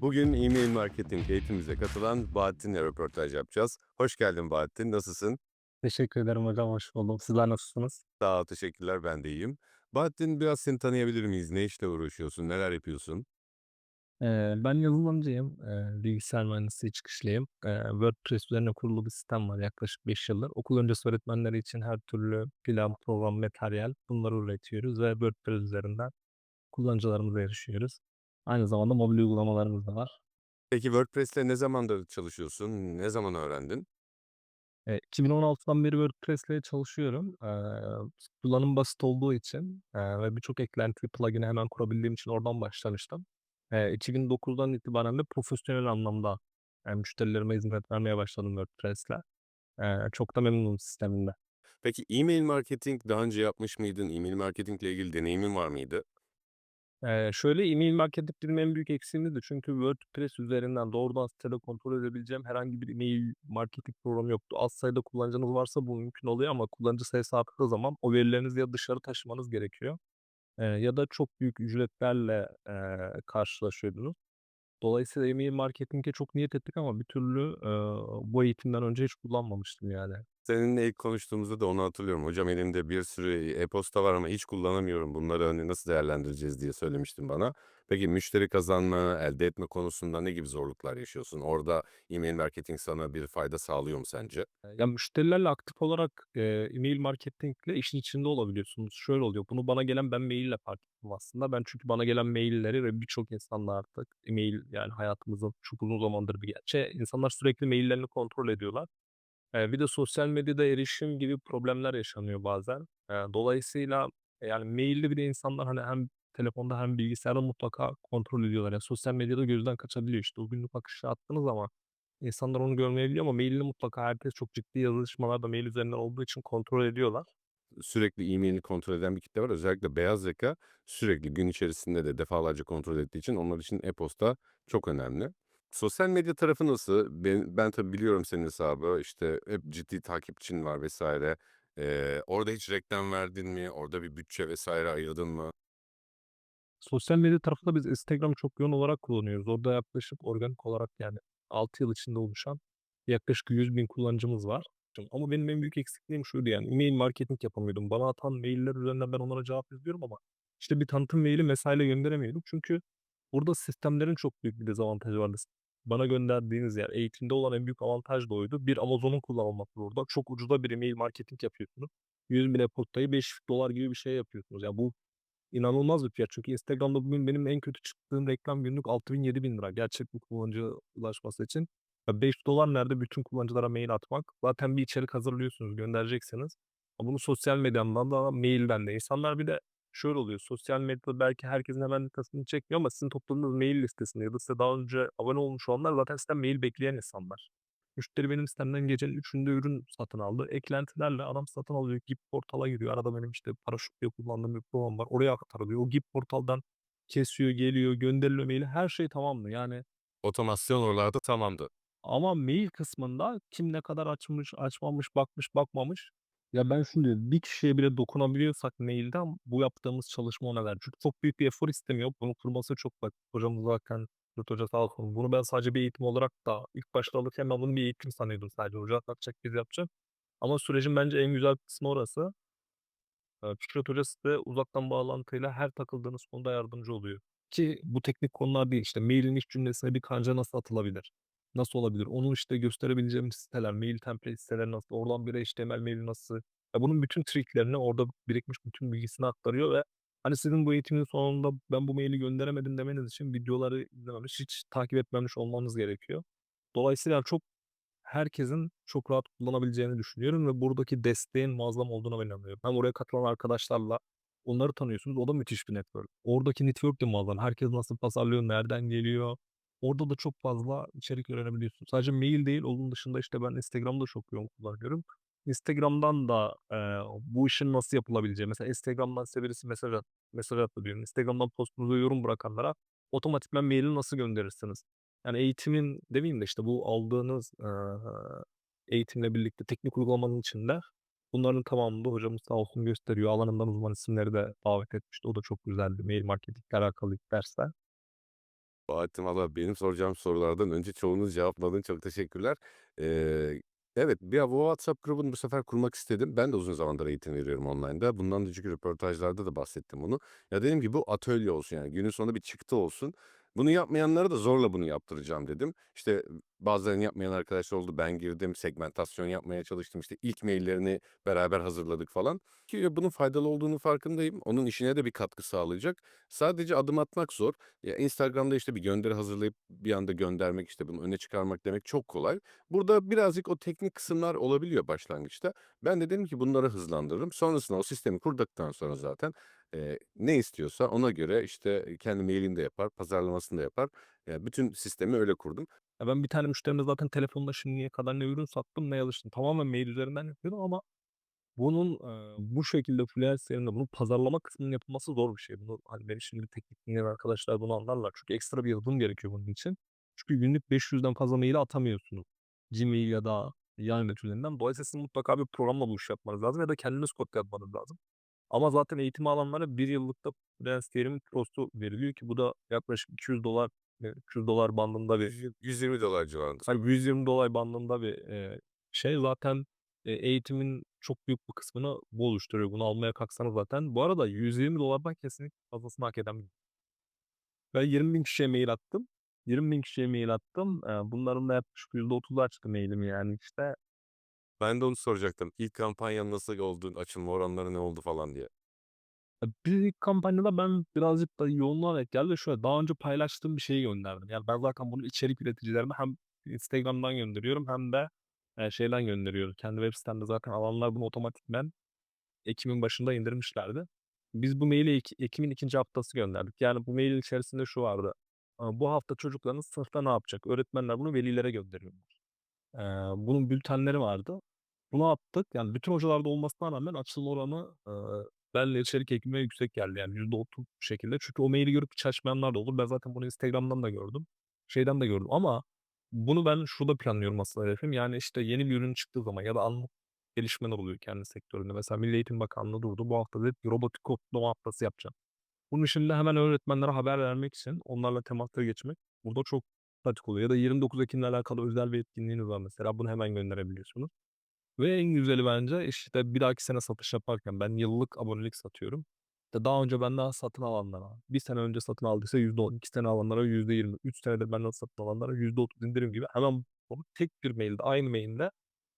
Bugün e-mail marketing eğitimimize katılan Bahattin'le röportaj yapacağız. Hoş geldin Bahattin, nasılsın? Teşekkür ederim hocam, hoş buldum. Sizler nasılsınız? Sağ ol, teşekkürler, ben de iyiyim. Bahattin biraz seni tanıyabilir miyiz? Ne işle uğraşıyorsun, neler yapıyorsun? Eee, ben yazılımcıyım, eee, bilgisayar mühendisliği çıkışlıyım. Eee, WordPress üzerine kurulu bir sistem var yaklaşık 5 yıldır. Okul öncesi öğretmenleri için her türlü plan, program, materyal bunları üretiyoruz ve WordPress üzerinden kullanıcılarımıza erişiyoruz. Aynı zamanda mobil uygulamalarımız da var. Peki WordPress'le ne zamandır çalışıyorsun? Ne zaman öğrendin? Eee, 2016'dan beri WordPress'le çalışıyorum. Eee, kullanım basit olduğu için, eee, ve birçok eklenti, plugin'i hemen kurabildiğim için oradan başlamıştım. Eee, 2009'dan itibaren de profesyonel anlamda, eee, müşterilerime hizmet vermeye başladım WordPress'le. Eee, çok da memnunum sisteminden. Peki e-mail marketing daha önce yapmış mıydın? E-mail marketingle ilgili deneyimin var mıydı? Eee, şöyle, e-mail marketing en büyük eksiğimdi çünkü WordPress üzerinden doğrudan sitede kontrol edebileceğim herhangi bir e-mail marketing programı yoktu. Az sayıda kullanıcınız varsa bu mümkün oluyor ama kullanıcı sayısı arttığı zaman o verilerinizi ya dışarı taşımanız gerekiyor, eee, ya da çok büyük ücretlerle, eee, karşılaşıyordunuz. Dolayısıyla e-mail marketing'e çok niyet ettik ama bir türlü, eee, bu eğitimden önce hiç kullanmamıştım yani. Seninle ilk konuştuğumuzda da onu hatırlıyorum. "Hocam elimde bir sürü e-posta var ama hiç kullanamıyorum. Bunları, hani, nasıl değerlendireceğiz?" diye söylemiştin bana. Peki müşteri kazanma, elde etme konusunda ne gibi zorluklar yaşıyorsun? Orada e-mail marketing sana bir fayda sağlıyor mu sence? Ya, müşterilerle aktif olarak, eee, e-mail marketingle işin içinde olabiliyorsunuz. Şöyle oluyor, bunu bana gelen ben maille fark ettim aslında. Ben çünkü bana gelen mailleri ve birçok insanla artık e-mail, yani, hayatımızın çok uzun zamandır bir gerçeği. İnsanlar sürekli maillerini kontrol ediyorlar. Eee, bir de sosyal medyada erişim gibi problemler yaşanıyor bazen. Dolayısıyla, yani, mail'i bir de insanlar, hani, hem telefonda hem bilgisayarda mutlaka kontrol ediyorlar. Yani, sosyal medyada gözden kaçabiliyor. İşte, o günlük akışı attığınız zaman insanlar onu görmeyebiliyor ama mail'ini mutlaka herkes çok ciddi yazışmalar da mail üzerinden olduğu için kontrol ediyorlar. Sürekli e-mail'ini kontrol eden bir kitle var. Özellikle beyaz yaka sürekli gün içerisinde de defalarca kontrol ettiği için onlar için e-posta çok önemli. Sosyal medya tarafı nasıl? Ben ben tabii biliyorum senin hesabı. İşte, hep ciddi takipçin var vs. Eee, orada hiç reklam verdin mi? Orada bir bütçe vs. ayırdın mı? Sosyal medya tarafında biz Instagram'ı çok yoğun olarak kullanıyoruz. Orada yaklaşık organik olarak, yani, 6 yıl içinde oluşan yaklaşık 100.000 kullanıcımız var. Ama benim en büyük eksikliğim şuydu, yani, e-mail marketing yapamıyordum. Bana atan mailler üzerinden ben onlara cevap yazıyorum ama, işte, bir tanıtım maili vs. gönderemiyordum. Çünkü burada sistemlerin çok büyük bir dezavantajı vardı. Bana gönderdiğiniz, yani, eğitimde olan en büyük avantaj da oydu. Bir Amazon'un kullanılması burada. Çok ucuza bir e-mail marketing yapıyorsunuz. 100.000 e-postayı $5 gibi bir şey yapıyorsunuz. Ya, bu inanılmaz bir fiyat. Çünkü Instagram'da bugün benim en kötü çıktığım reklam günlük $6.000-7.000 gerçek bir kullanıcıya ulaşması için. Ya, $5 nerede bütün kullanıcılara mail atmak? Zaten bir içerik hazırlıyorsunuz, göndereceksiniz. Bunu sosyal medyadan da mailden de. İnsanlar bir de şöyle oluyor, sosyal medyada belki herkesin hemen dikkatini çekmiyor ama sizin topladığınız mail listesinde ya da size daha önce abone olmuş olanlar zaten sizden mail bekleyen insanlar. Müşteri benim sitemden gecenin 3'ünde ürün satın aldı. Eklentilerle adam satın alıyor, Gip portala giriyor. Arada benim, işte, Paraşüt diye kullandığım bir program var. Oraya aktarılıyor. O Gip portaldan kesiyor, geliyor, gönderiliyor maili. Her şey tamamdı. Yani Otomasyon oralarda tamamdı. ama mail kısmında kim ne kadar açmış, açmamış, bakmış, bakmamış. Ya, ben şunu diyorum, bir kişiye bile dokunabiliyorsak mailden bu yaptığımız çalışma ona değer. Çünkü çok büyük bir efor istemiyor. Bunu kurması çok basit. Hocamız zaten Müftü Hoca sağ olsun. Bunu ben sadece bir eğitim olarak da ilk başta alırken ben bunu bir eğitim sanıyordum sadece. Hoca anlatacak, biz yapacak. Ama sürecin bence en güzel kısmı orası. Eee, Fikret Hoca size uzaktan bağlantıyla her takıldığınız konuda yardımcı oluyor. Ki bu teknik konular değil, işte, mail'in iç cümlesine bir kanca nasıl atılabilir? Nasıl olabilir? Onu, işte, gösterebileceğimiz siteler, mail template siteleri nasıl? Oradan bir HTML mail nasıl? Ya, bunun bütün triklerini, orada birikmiş bütün bilgisini aktarıyor ve, hani, sizin bu eğitimin sonunda ben bu maili gönderemedim demeniz için videoları izlememiş, hiç takip etmemiş olmanız gerekiyor. Dolayısıyla çok herkesin çok rahat kullanabileceğini düşünüyorum ve buradaki desteğin muazzam olduğuna ben inanıyorum. Hem oraya katılan arkadaşlarla onları tanıyorsunuz. O da müthiş bir network. Oradaki network de muazzam. Herkes nasıl tasarlıyor, nereden geliyor? Orada da çok fazla içerik öğrenebiliyorsunuz. Sadece mail değil, onun dışında, işte, ben Instagram'da çok yoğun kullanıyorum. Instagram'dan da, eee, bu işin nasıl yapılabileceği, mesela Instagram'dan size birisi mesaj at mesaj attı diyelim. Instagram'dan postunuza yorum bırakanlara otomatikman mail'i nasıl gönderirsiniz? Yani eğitimin demeyeyim de, işte, bu aldığınız, eee, eğitimle birlikte teknik uygulamanın içinde bunların tamamını hocamız sağ olsun gösteriyor. Alanından uzman isimleri de davet etmişti. O da çok güzeldi mail marketingle alakalı ilk dersler. Bahattin valla benim soracağım sorulardan önce çoğunu cevapladın. Çok teşekkürler. Eee, evet, bir bu WhatsApp grubunu bu sefer kurmak istedim. Ben de uzun zamandır eğitim veriyorum online'da. Bundan önceki röportajlarda da bahsettim bunu. Ya dedim ki bu atölye olsun yani günün sonunda bir çıktı olsun. Bunu yapmayanlara da zorla bunu yaptıracağım dedim. İşte bazılarını yapmayan arkadaşlar oldu. Ben girdim, segmentasyon yapmaya çalıştım. İşte ilk maillerini beraber hazırladık falan. Ki bunun faydalı olduğunu farkındayım. Onun işine de bir katkı sağlayacak. Sadece adım atmak zor. Ya Instagram'da işte bir gönderi hazırlayıp bir anda göndermek işte bunu öne çıkarmak demek çok kolay. Burada birazcık o teknik kısımlar olabiliyor başlangıçta. Ben de dedim ki bunları hızlandırırım. Sonrasında o sistemi kurduktan sonra zaten eee, ne istiyorsa ona göre işte kendi mailini de yapar, pazarlamasını da yapar. Ya bütün sistemi öyle kurdum. Ya ben bir tane müşterime zaten telefonla şimdiye kadar ne ürün sattım ne yazıştım. Tamamen mail üzerinden yapıyordum ama bunun, eee, bu şekilde freelancer'in bunun pazarlama kısmının yapılması zor bir şey. Bunu, hani, beni şimdi teknik dinleyen arkadaşlar bunu anlarlar. Çünkü ekstra bir yazılım gerekiyor bunun için. Çünkü günlük 500'den fazla mail atamıyorsunuz. Gmail ya da Yandex üzerinden. Dolayısıyla sizin mutlaka bir programla bu işi yapmanız lazım ya da kendiniz kod yazmanız lazım. Ama zaten eğitimi alanlara 1 yıllıkta freelancer'in Pro'su veriliyor ki bu da yaklaşık $200 eee, $200 bandında bir Yüz- 120 dolar civarında. Hani $120 bandında bir, eee, şey zaten, eee, eğitimin çok büyük bir kısmını bu oluşturuyor. Bunu almaya kalksanız zaten. Bu arada $120'dan kesinlikle fazlasını hak eden bir Ben 20.000 kişiye mail attım. 20.000 kişiye mail attım. Bunların da yaklaşık %30'u açtı mailimi yani işte. Ben de onu soracaktım. İlk kampanyan nasıl oldu, açılma oranları ne oldu falan diye. Ya, bir ilk kampanyada ben birazcık da yoğunluğa denk geldi. Şöyle, daha önce paylaştığım bir şeyi gönderdim. Yani ben zaten bunu içerik üreticilerine hem Instagram'dan gönderiyorum hem de, eee, şeyden gönderiyorum. Kendi web sitemde zaten alanlar bunu otomatikman ekim'in başında indirmişlerdi. Biz bu maili ek ekim'in 2. haftası gönderdik. Yani bu mailin içerisinde şu vardı: bu hafta çocuklarınız sınıfta ne yapacak? Öğretmenler bunu velilere gönderiyorlar. Eee, bunun bültenleri vardı. Bunu attık. Yani bütün hocalarda olmasına rağmen açılma oranı, eee, benle içerik ekibime yüksek geldi. Yani %30 bir şekilde. Çünkü o maili görüp hiç da olur. Ben zaten bunu Instagram'dan da gördüm. Şeyden de gördüm ama bunu ben şurada planlıyorum asıl hedefim. Yani, işte, yeni bir ürün çıktığı zaman ya da anlık gelişmeler oluyor kendi sektöründe. Mesela Milli Eğitim Bakanlığı durdu. Bu hafta dedi robotik kodlama haftası yapacağım. Bunun için de hemen öğretmenlere haber vermek için onlarla temasa geçmek burada çok pratik oluyor. Ya da 29 Ekim'le alakalı özel bir etkinliğiniz var mesela. Bunu hemen gönderebiliyorsunuz. Ve en güzeli bence, işte, bir dahaki sene satış yaparken ben yıllık abonelik satıyorum. İşte, daha önce benden satın alanlara, 1 sene önce satın aldıysa %10, 2 sene alanlara %20, 3 senedir benden satın alanlara %30 indirim gibi hemen bunu tek bir mailde, aynı mailde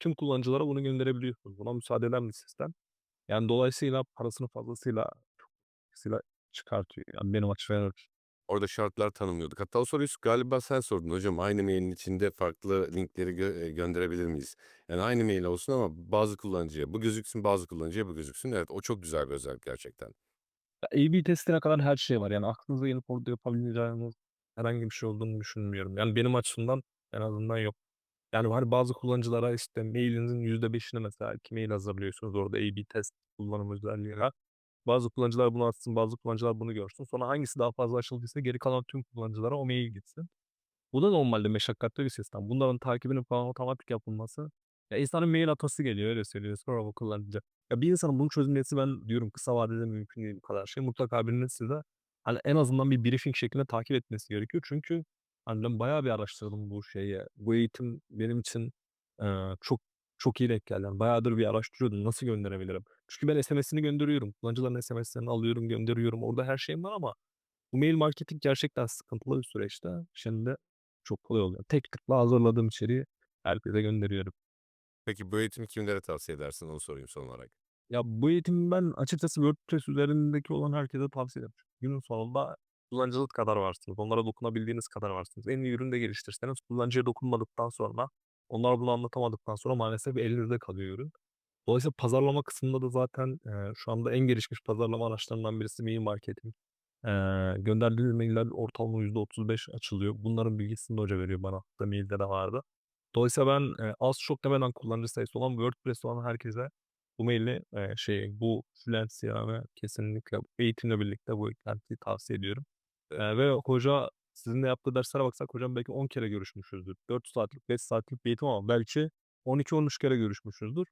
tüm kullanıcılara bunu gönderebiliyorsunuz. Buna müsaade eden bir sistem. Yani dolayısıyla parasını fazlasıyla fazlasıyla çıkartıyor. Yani benim açımdan öyle. Orada şartlar tanımlıyorduk. Hatta o soruyu galiba sen sordun hocam. Aynı mailin içinde farklı linkleri gö gönderebilir miyiz? Yani aynı mail olsun ama bazı kullanıcıya bu gözüksün, bazı kullanıcıya bu gözüksün. Evet, o çok güzel bir özellik gerçekten. Ya, A/B testine kadar her şey var. Yani aklınıza gelip orada yapabileceğiniz herhangi bir şey olduğunu düşünmüyorum. Yani benim açımdan en azından yok. Yani, hani, bazı kullanıcılara, işte, mailinizin %5'ini mesela 2 mail hazırlıyorsunuz orada A/B test kullanım özelliği var. Bazı kullanıcılar bunu açsın, bazı kullanıcılar bunu görsün. Sonra hangisi daha fazla açıldıysa geri kalan tüm kullanıcılara o mail gitsin. Bu da normalde meşakkatli bir sistem. Bunların takibinin falan otomatik yapılması ya, insanın mail atası geliyor, öyle söyleyeyim. Sonra bu kullanınca. Ya, bir insanın bunu çözmesi ben diyorum kısa vadede mümkün değil bu kadar şey. Mutlaka birinin size, hani, en azından bir briefing şeklinde takip etmesi gerekiyor. Çünkü, hani, ben bayağı bir araştırdım bu şeyi. Bu eğitim benim için, eee, çok çok iyi denk geldi. Yani bayağıdır bir araştırıyordum. Nasıl gönderebilirim? Çünkü ben SMS'ini gönderiyorum. Kullanıcıların SMS'lerini alıyorum, gönderiyorum. Orada her şeyim var ama bu mail marketing gerçekten sıkıntılı bir süreçte. Şimdi çok kolay oluyor. Tek tıkla hazırladığım içeriği herkese gönderiyorum. Peki bu eğitimi kimlere tavsiye edersin? Onu sorayım son olarak. Ya, bu eğitimi ben açıkçası WordPress üzerindeki olan herkese tavsiye ederim. Günün sonunda kullanıcılık kadar varsınız. Onlara dokunabildiğiniz kadar varsınız. En iyi ürünü de geliştirseniz kullanıcıya dokunmadıktan sonra, onlar bunu anlatamadıktan sonra maalesef elinizde kalıyor ürün. Dolayısıyla pazarlama kısmında da zaten, eee, şu anda en gelişmiş pazarlama araçlarından birisi mail marketing. Eee, gönderdiğiniz mailler ortalama %35 açılıyor. Bunların bilgisini de hoca veriyor bana. Hatta mailde de vardı. Dolayısıyla ben, eee, az çok demeden kullanıcı sayısı olan WordPress olan herkese bu maili, eee, şey, bu freelance CRM'e kesinlikle eğitimle birlikte bu eklentiyi tavsiye ediyorum. Eee, ve hoca sizinle yaptığı derslere baksak hocam belki 10 kere görüşmüşüzdür. 4 saatlik, 5 saatlik bir eğitim ama belki 12-13 kere görüşmüşüzdür.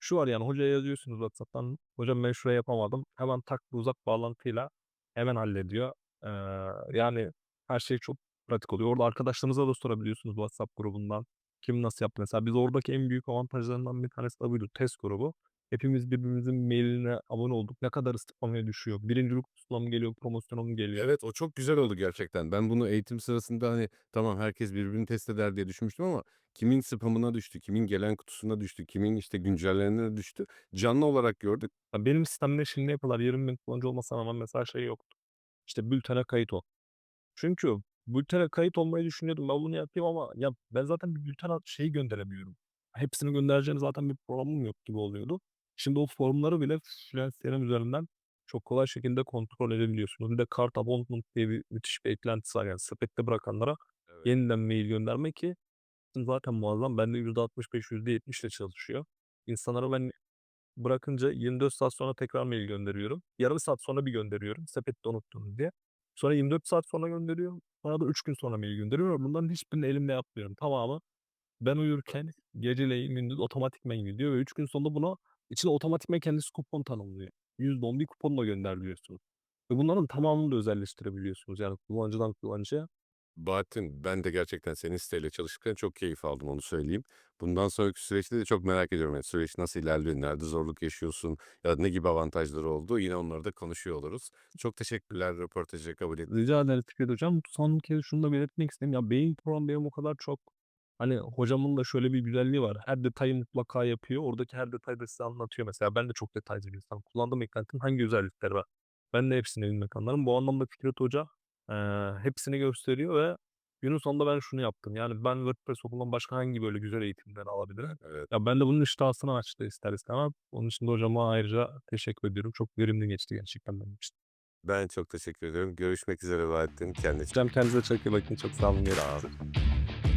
Şu var yani hocaya yazıyorsunuz WhatsApp'tan, "Hocam ben şurayı yapamadım." Hemen tak uzak bağlantıyla hemen hallediyor. Eee, yani her şey çok pratik oluyor. Orada arkadaşlarınıza da sorabiliyorsunuz WhatsApp grubundan. Kim nasıl yaptı? Mesela biz oradaki en büyük avantajlarından bir tanesi de buydu. Test grubu. Hepimiz birbirimizin mailine abone olduk. Ne kadar istifamaya düşüyor? Birincilik kutusuna mı geliyor, promosyona mı geliyor? Evet, o çok güzel oldu gerçekten. Ben bunu eğitim sırasında, hani, tamam herkes birbirini test eder diye düşünmüştüm ama kimin spamına düştü, kimin gelen kutusuna düştü, kimin, işte, güncellenelerine düştü, canlı olarak gördük. Ya, benim sistemde şimdi ne yapıyorlar? 20.000 kullanıcı olmasına rağmen mesela şey yoktu. İşte, bültene kayıt ol. Çünkü bültene kayıt olmayı düşünüyordum. Ben bunu yapayım ama ya, ben zaten bir bülten şeyi gönderemiyorum. Hepsini göndereceğim zaten bir programım yok gibi oluyordu. Şimdi o formları bile CRM üzerinden çok kolay şekilde kontrol edebiliyorsunuz. Bir de Cart Abandonment diye bir müthiş bir eklentisi var. Yani sepette bırakanlara Evet. yeniden mail gönderme ki zaten muazzam. Bende %65, %70 ile çalışıyor. İnsanlara ben bırakınca 24 saat sonra tekrar mail gönderiyorum. Yarım saat sonra bir gönderiyorum. Sepette unuttunuz diye. Sonra 24 saat sonra gönderiyorum. Sonra da 3 gün sonra mail gönderiyorum. Bunların hiçbirini elimle yapmıyorum. Tamamı ben uyurken geceleyin gündüz otomatikman gidiyor ve 3 gün sonunda buna içine otomatikman kendisi kupon tanımlıyor. %10 bir kuponla gönder diyorsunuz. Ve bunların tamamını da özelleştirebiliyorsunuz. Yani kullanıcıdan kullanıcıya. Bahattin, ben de gerçekten senin siteyle çalışırken çok keyif aldım, onu söyleyeyim. Bundan sonraki süreçte de çok merak ediyorum. Yani süreç nasıl ilerliyor, nerede zorluk yaşıyorsun ya da ne gibi avantajları oldu? Yine onları da konuşuyor oluruz. Çok teşekkürler röportajı kabul ettiğin Rica ederim Fikret Hocam. Son kez şunu da belirtmek istedim. Ya beyin program benim o kadar çok hani hocamın da şöyle bir güzelliği var. Her detayı mutlaka yapıyor. Oradaki her detayı da size anlatıyor. Mesela ben de çok detaycı bir insanım. Kullandığım ekranın hangi özellikleri var? Ben de hepsini bilmek anlarım. Bu anlamda Fikret Hoca eee, hepsini gösteriyor ve günün sonunda ben şunu yaptım. Yani ben WordPress okulundan başka hangi böyle güzel eğitimler alabilirim? Evet. Ya ben de bunun iştahını açtı ister istemez. Onun için de hocama ayrıca teşekkür ediyorum. Çok verimli geçti gerçekten benim için. Ben çok teşekkür ediyorum. Görüşmek üzere Bahattin. Kendine Hocam kendinize çok iyi bakın. Çok sağ olun. Sağ ol. Görüşürüz.